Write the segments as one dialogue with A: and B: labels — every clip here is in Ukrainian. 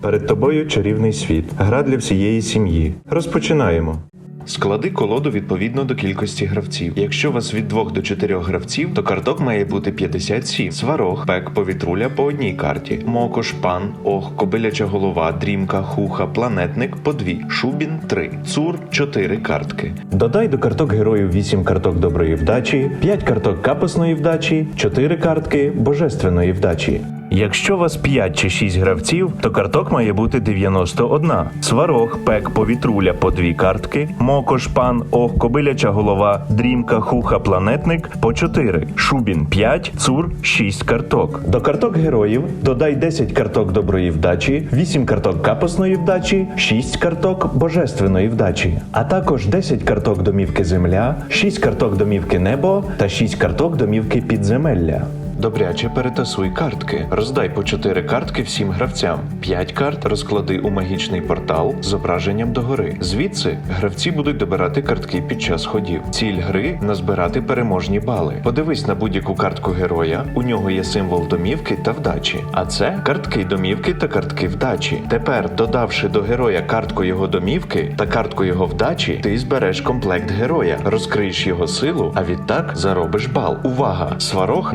A: Перед тобою чарівний світ, гра для всієї сім'ї. Розпочинаємо. Склади колоду відповідно до кількості гравців. Якщо у вас від 2 до 4 гравців, то карток має бути 57. Сварог, пек, повітруля по одній карті. Мокош, пан, ох, кобиляча голова, дрімка, хуха, планетник по дві. Шубін 3. Цур 4 картки. Додай до карток героїв 8 карток доброї вдачі, 5 карток капосної вдачі, 4 картки божественної вдачі. Якщо вас 5 чи 6 гравців, то карток має бути 91. Сварог, пек, повітруля по 2 картки, мокош, пан, ох, кобиляча голова, дрімка, хуха, планетник по 4, шубін 5, цур 6 карток. До карток героїв додай 10 карток доброї вдачі, 8 карток капосної вдачі, 6 карток божественної вдачі, а також 10 карток домівки земля, 6 карток домівки небо та 6 карток домівки підземелля. Добряче перетасуй картки. Роздай по 4 картки всім гравцям. 5 карт розклади у магічний портал з зображенням догори. Звідси гравці будуть добирати картки під час ходів. Ціль гри назбирати переможні бали. Подивись на будь-яку картку героя. У нього є символ домівки та вдачі. А це картки домівки та картки вдачі. Тепер, додавши до героя картку його домівки та картку його вдачі, ти збереш комплект героя, розкриєш його силу, а відтак заробиш бал. Увага! Сварог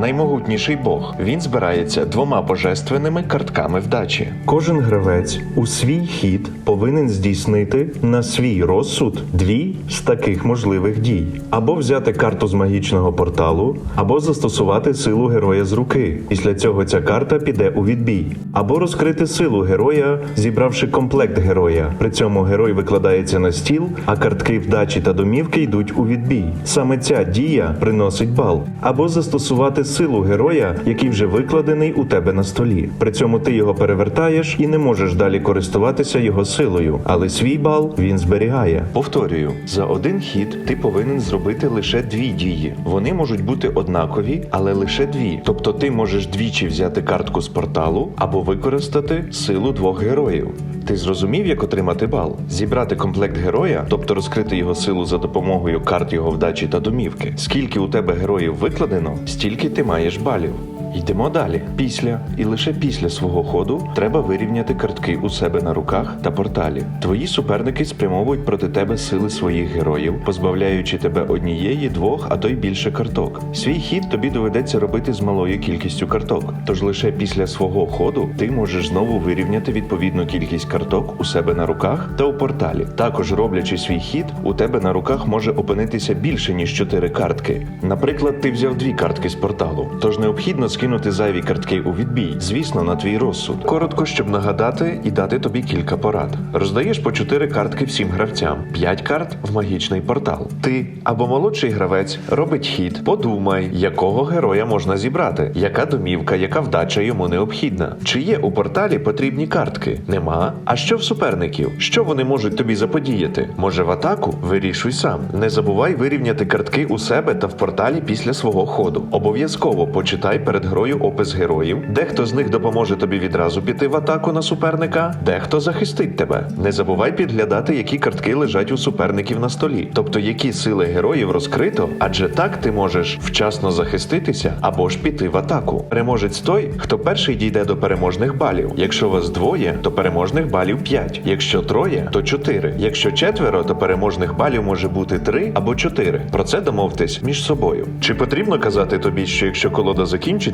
A: наймогутніший бог. Він збирається двома божественними картками вдачі. Кожен гравець у свій хід повинен здійснити на свій розсуд дві з таких можливих дій: або взяти карту з магічного порталу, або застосувати силу героя з руки. Після цього ця карта піде у відбій, або розкрити силу героя, зібравши комплект героя. При цьому герой викладається на стіл, а картки вдачі та домівки йдуть у відбій. Саме ця дія приносить бал, або застосувати силу героя, який вже викладений у тебе на столі. При цьому ти його перевертаєш і не можеш далі користуватися його силою, але свій бал він зберігає. Повторюю, за один хід ти повинен зробити лише дві дії. Вони можуть бути однакові, але лише дві. Тобто ти можеш двічі взяти картку з порталу або використати силу двох героїв. Ти зрозумів, як отримати бал? Зібрати комплект героя, тобто розкрити його силу за допомогою карт його вдачі та домівки. Скільки у тебе героїв викладено, стільки ти маєш балів. Йдемо далі. Після і лише після свого ходу треба вирівняти картки у себе на руках та порталі. Твої суперники спрямовують проти тебе сили своїх героїв, позбавляючи тебе однієї, двох, а то й більше карток. Свій хід тобі доведеться робити з малою кількістю карток. Тож лише після свого ходу ти можеш знову вирівняти відповідну кількість карток у себе на руках та у порталі. Також роблячи свій хід, у тебе на руках може опинитися більше ніж 4 картки. Наприклад, ти взяв дві картки з порталу, тож необхідно скинути зайві картки у відбій, звісно, на твій розсуд. Коротко, щоб нагадати і дати тобі кілька порад. Роздаєш по 4 картки всім гравцям, 5 карт в магічний портал. Ти або молодший гравець робить хід. Подумай, якого героя можна зібрати, яка домівка, яка вдача йому необхідна. Чи є у порталі потрібні картки? Нема. А що в суперників? Що вони можуть тобі заподіяти? Може в атаку? Вирішуй сам. Не забувай вирівняти картки у себе та в порталі після свого ходу. Обов'язково почитай перед грою опис героїв. Дехто з них допоможе тобі відразу піти в атаку на суперника, дехто захистить тебе. Не забувай підглядати, які картки лежать у суперників на столі, тобто які сили героїв розкрито, адже так ти можеш вчасно захиститися або ж піти в атаку. Переможець той, хто перший дійде до переможних балів. Якщо вас двоє, то переможних балів 5. Якщо троє, то 4. Якщо четверо, то переможних балів може бути 3 або 4. Про це домовтесь між собою. Чи потрібно казати тобі, що якщо колода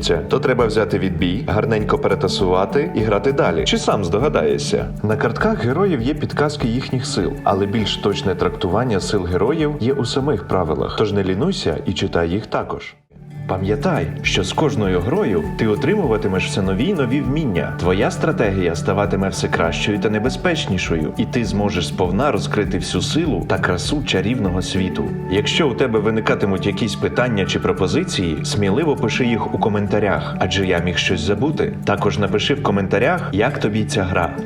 A: закінчиться, то треба взяти відбій, гарненько перетасувати і грати далі? Чи сам здогадаєшся? На картках героїв є підказки їхніх сил, але більш точне трактування сил героїв є у самих правилах. Тож не лінуйся і читай їх також. Пам'ятай, що з кожною грою ти отримуватимеш все нові й нові вміння. Твоя стратегія ставатиме все кращою та небезпечнішою, і ти зможеш сповна розкрити всю силу та красу чарівного світу. Якщо у тебе виникатимуть якісь питання чи пропозиції, сміливо пиши їх у коментарях, адже я міг щось забути. Також напиши в коментарях, як тобі ця гра.